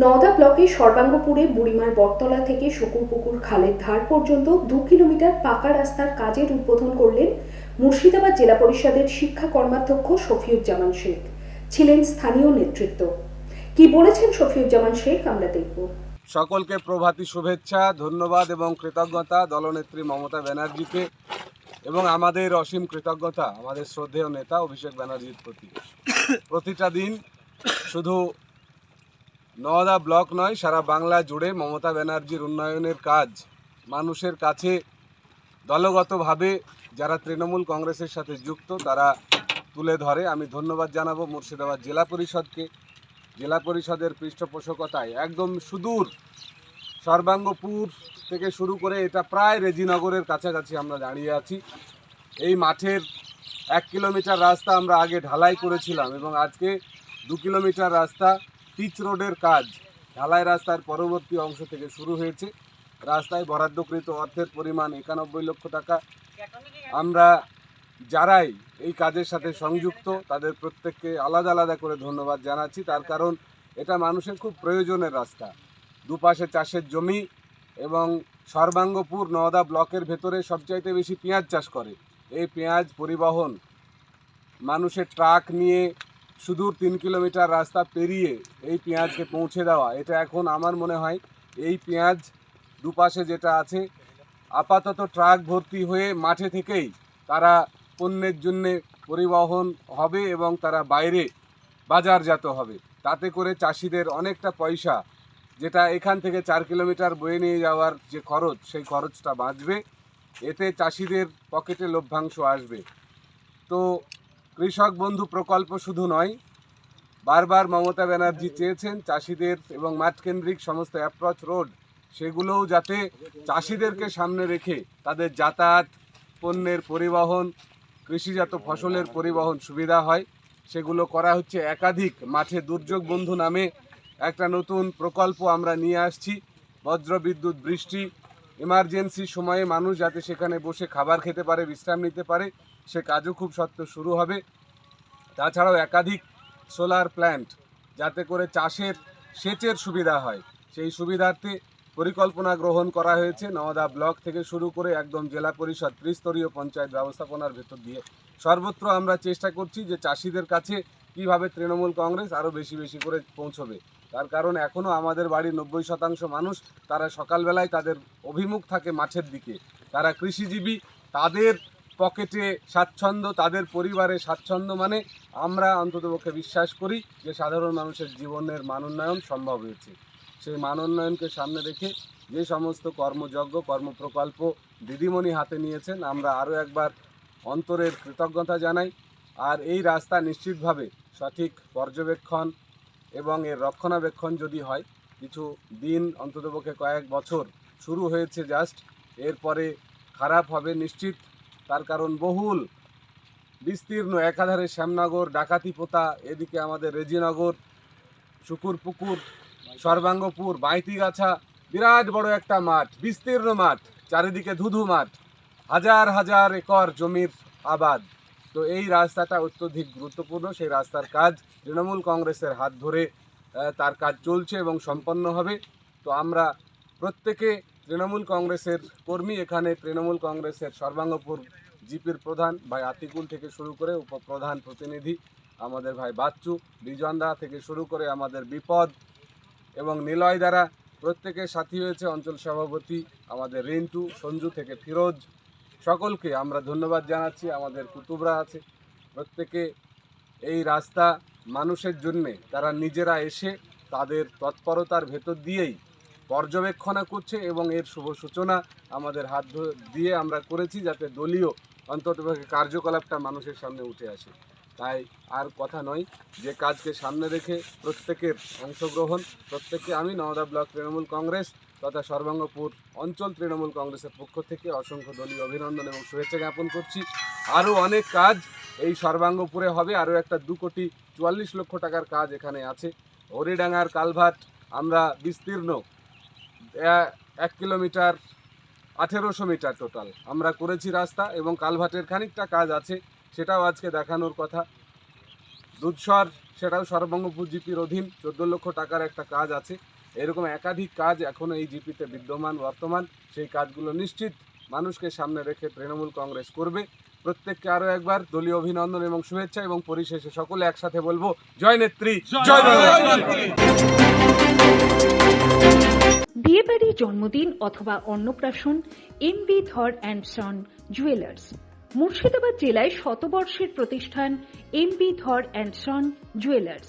নওদা ব্লকের সর্বাঙ্গপুরে বুড়িমার বটতলা থেকে শুকুরপুকুর খালের ধার পর্যন্ত দু কিলোমিটার পাকা রাস্তার কাজের উদ্বোধন করলেন মুর্শিদাবাদ জেলা পরিষদের শিক্ষা কর্মাধ্যক্ষ শফিউজ্জামান শেখ, ছিলেন স্থানীয় নেতৃত্ব। কি বলেছেন শফিউজ্জামান শেখ, আমরা দেখব। সকলকে প্রভাতী শুভেচ্ছা, ধন্যবাদ এবং কৃতজ্ঞতা দলনেত্রী মমতা ব্যানার্জিকে এবং আমাদের অসীম কৃতজ্ঞতা, আমাদের শ্রদ্ধেয় নেতা অভিষেক ব্যানার্জির প্রতি। প্রতিটা দিন শুধু নওদা ব্লক নয়, সারা বাংলা জুড়ে মমতা ব্যানার্জির উন্নয়নের কাজ। মানুষের কাছে দলগতভাবে যারা তৃণমূল কংগ্রেসের সাথে যুক্ত, তারা তুলে ধরে। আমি ধন্যবাদ জানাব মুর্শিদাবাদ জেলা পরিষদকে। জেলা পরিষদের পৃষ্ঠপোষকতায় একদম সুদূর, সর্বাঙ্গপুর থেকে শুরু করে এটা প্রায় রেজিনগরের কাছাকাছি আমরা দাঁড়িয়ে আছি। এই মাঠের এক কিলোমিটার রাস্তা আমরা আগে ঢালাই করেছিলাম এবং আজকে দু কিলোমিটার রাস্তা পিচ রোডের কাজ ঢালাই রাস্তার পরবর্তী অংশ থেকে শুরু হয়েছে। রাস্তায় বরাদ্দকৃত অর্থের পরিমাণ একানব্বই লক্ষ টাকা। আমরা যারাই এই কাজের সাথে সংযুক্ত, তাদের প্রত্যেককে আলাদা আলাদা করে ধন্যবাদ জানাচ্ছি। তার কারণ, এটা মানুষের খুব প্রয়োজনের রাস্তা। দুপাশে চাষের জমি এবং সর্বাঙ্গপুর নওদা ব্লকের ভেতরে সবচাইতে বেশি পেঁয়াজ চাষ করে। এই পেঁয়াজ পরিবহন, মানুষের ট্রাক নিয়ে সুদূর তিন কিলোমিটার রাস্তা পেরিয়ে এই পেঁয়াজকে পৌঁছে দেওয়া। এটা এখন আমার মনে হয় এই পেঁয়াজ দুপাশে যেটা আছে, আপাতত ট্রাক ভর্তি হয়ে মাঠে থেকেই তারা পণ্যের জন্য পরিবহন হবে এবং তারা বাইরে বাজারজাত হবে। তাতে করে চাষিদের অনেকটা পয়সা, যেটা এখান থেকে চার কিলোমিটার বয়ে নিয়ে যাওয়ার যে খরচ, সেই খরচটা বাঁচবে। এতে চাষিদের পকেটে লভ্যাংশ আসবে। তো কৃষক বন্ধু প্রকল্প শুধু নয়, বারবার মমতা ব্যানার্জি চেয়েছেন চাষিদের এবং মাঠকেন্দ্রিক সমস্ত অ্যাপ্রোচ রোড সেগুলোও যাতে চাষিদেরকে সামনে রেখে তাদের যাতায়াত, পণ্যের পরিবহন, কৃষিজাত ফসলের পরিবহন সুবিধা হয়। সেগুলো করা হচ্ছে একাধিক মাঠে দুর্যোগ বন্ধু নামে একটা নতুন প্রকল্প আমরা নিয়ে আসছি। বজ্র বিদ্যুৎ বৃষ্টি এমার্জেন্সি সময়ে মানুষ যাতে সেখানে বসে খাবার খেতে পারে, বিশ্রাম নিতে পারে, সে কাজও খুব সত্য শুরু হবে। তাছাড়াও একাধিক সোলার প্ল্যান্ট যাতে করে চাষের সেচের সুবিধা হয়। সেই সুবিধার্থে পরিকল্পনা গ্রহণ করা হয়েছে। নওদা ব্লক থেকে শুরু করে একদম জেলা পরিষদ, ত্রিস্তরীয় পঞ্চায়েত ব্যবস্থাপনার ভেতর দিয়ে। সর্বত্র আমরা চেষ্টা করছি যে চাষিদের কাছে কীভাবে তৃণমূল কংগ্রেস আরও বেশি বেশি করে পৌঁছবে? তার কারণ এখনও আমাদের বাড়ির নব্বই শতাংশ মানুষ তারা সকালবেলায় তাদের অভিমুখ থাকে মাঠের দিকে। তারা কৃষিজীবী, তাদের পকেটে স্বাচ্ছন্দ্য, তাদের পরিবারে স্বাচ্ছন্দ্য মানে আমরা অন্ততপক্ষে বিশ্বাস করি যে সাধারণ মানুষের জীবনের মানোন্নয়ন সম্ভব হয়েছে। সেই মানোন্নয়নকে সামনে রেখে যে সমস্ত কর্মযজ্ঞ, কর্মপ্রকল্প দিদিমণি হাতে নিয়েছেন, আমরা আরও একবার অন্তরের কৃতজ্ঞতা জানাই। আর এই রাস্তা নিশ্চিতভাবে সঠিক পর্যবেক্ষণ এবং এর রক্ষণাবেক্ষণ যদি হয়, কিছু দিন অন্ততপক্ষে কয়েক বছর শুরু হয়েছে জাস্ট এরপরে খারাপ হবে নিশ্চিত। তার কারণ বহুল। বিস্তীর্ণ একাধারে শ্যামনগর ডাকাতিপোতা এদিকে আমাদের রেজিনগর, শুকুরপুকুর, সর্বাঙ্গপুর, বাইতিগাছা, বিরাট বড় একটা মাঠ, বিস্তীর্ণ মাঠ, চারিদিকে ধুধু মাঠ। হাজার হাজার একর জমির আবাদ। তো এই রাস্তাটা অত্যধিক গুরুত্বপূর্ণ। সেই রাস্তার কাজ তৃণমূল কংগ্রেসের হাত ধরে তার কাজ চলছে এবং সম্পন্ন হবে। তো আমরা প্রত্যেকে তৃণমূল কংগ্রেসের কর্মী, এখানে তৃণমূল কংগ্রেসের সর্বাঙ্গপুর জিপির প্রধান ভাই আতিকুল থেকে শুরু করে উপপ্রধান প্রতিনিধি আমাদের ভাই বাচ্চু বিজন্দা থেকে শুরু করে আমাদের বিপদ এবং নিলয় দ্বারা প্রত্যেকের সাথী হয়েছে অঞ্চল সভাপতি আমাদের রিন্টু, সঞ্জু থেকে ফিরোজ সকলকে আমরা ধন্যবাদ জানাচ্ছি, আমাদের কুতুবরা আছে। প্রত্যেকে এই রাস্তা মানুষের জন্যে, তারা নিজেরা এসে তাদের তৎপরতার ভেতর দিয়েই পর্যবেক্ষণা করছে এবং এর শুভ সূচনা আমাদের হাত দিয়ে আমরা করেছি যাতে দলীয় অন্তত কার্যকলাপটা মানুষের সামনে উঠে আসে। তাই আর কথা নয়, যে কাজকে সামনে রেখে প্রত্যেকের অংশগ্রহণ, প্রত্যেককে আমি নওদা ব্লক তৃণমূল কংগ্রেস তথা সর্বাঙ্গপুর অঞ্চল তৃণমূল কংগ্রেসের পক্ষ থেকে অসংখ্য দলীয় অভিনন্দন এবং শুভেচ্ছা জ্ঞাপন করছি। আরও অনেক কাজ এই সর্বাঙ্গপুরে হবে। আরও একটা দু কোটি চুয়াল্লিশ লক্ষ টাকার কাজ এখানে আছে। হরিডাঙ্গার কালভার্ট আমরা বিস্তীর্ণ এক কিলোমিটার আঠেরোশো মিটার টোটাল আমরা করেছি রাস্তা এবং কালভার্টের খানিকটা কাজ আছে, সেটাও আজকে দেখানোর কথা। দুধসর, সেটাও সর্বাঙ্গপুর জিপির অধীন, চোদ্দ লক্ষ টাকার একটা কাজ আছে। এরকম একাধিক কাজ এখন এই জিপিতে বিদ্যমান বর্তমান সেই কাজগুলো নিশ্চিত মানুষকে সামনে রেখে তৃণমূল কংগ্রেস করবে। প্রত্যেককে আরও একবার দলীয় অভিনন্দন এবং শুভেচ্ছা এবং পরিশেষে সকলে একসাথে বলব জয় নেত্রী জয় বিয়েবাড়ি জন্মদিন অথবা অন্নপ্রাশন M B Dhar and son jewellers Murshidabad জেলায় শতবর্ষের প্রতিষ্ঠান M B Dhar and son jewellers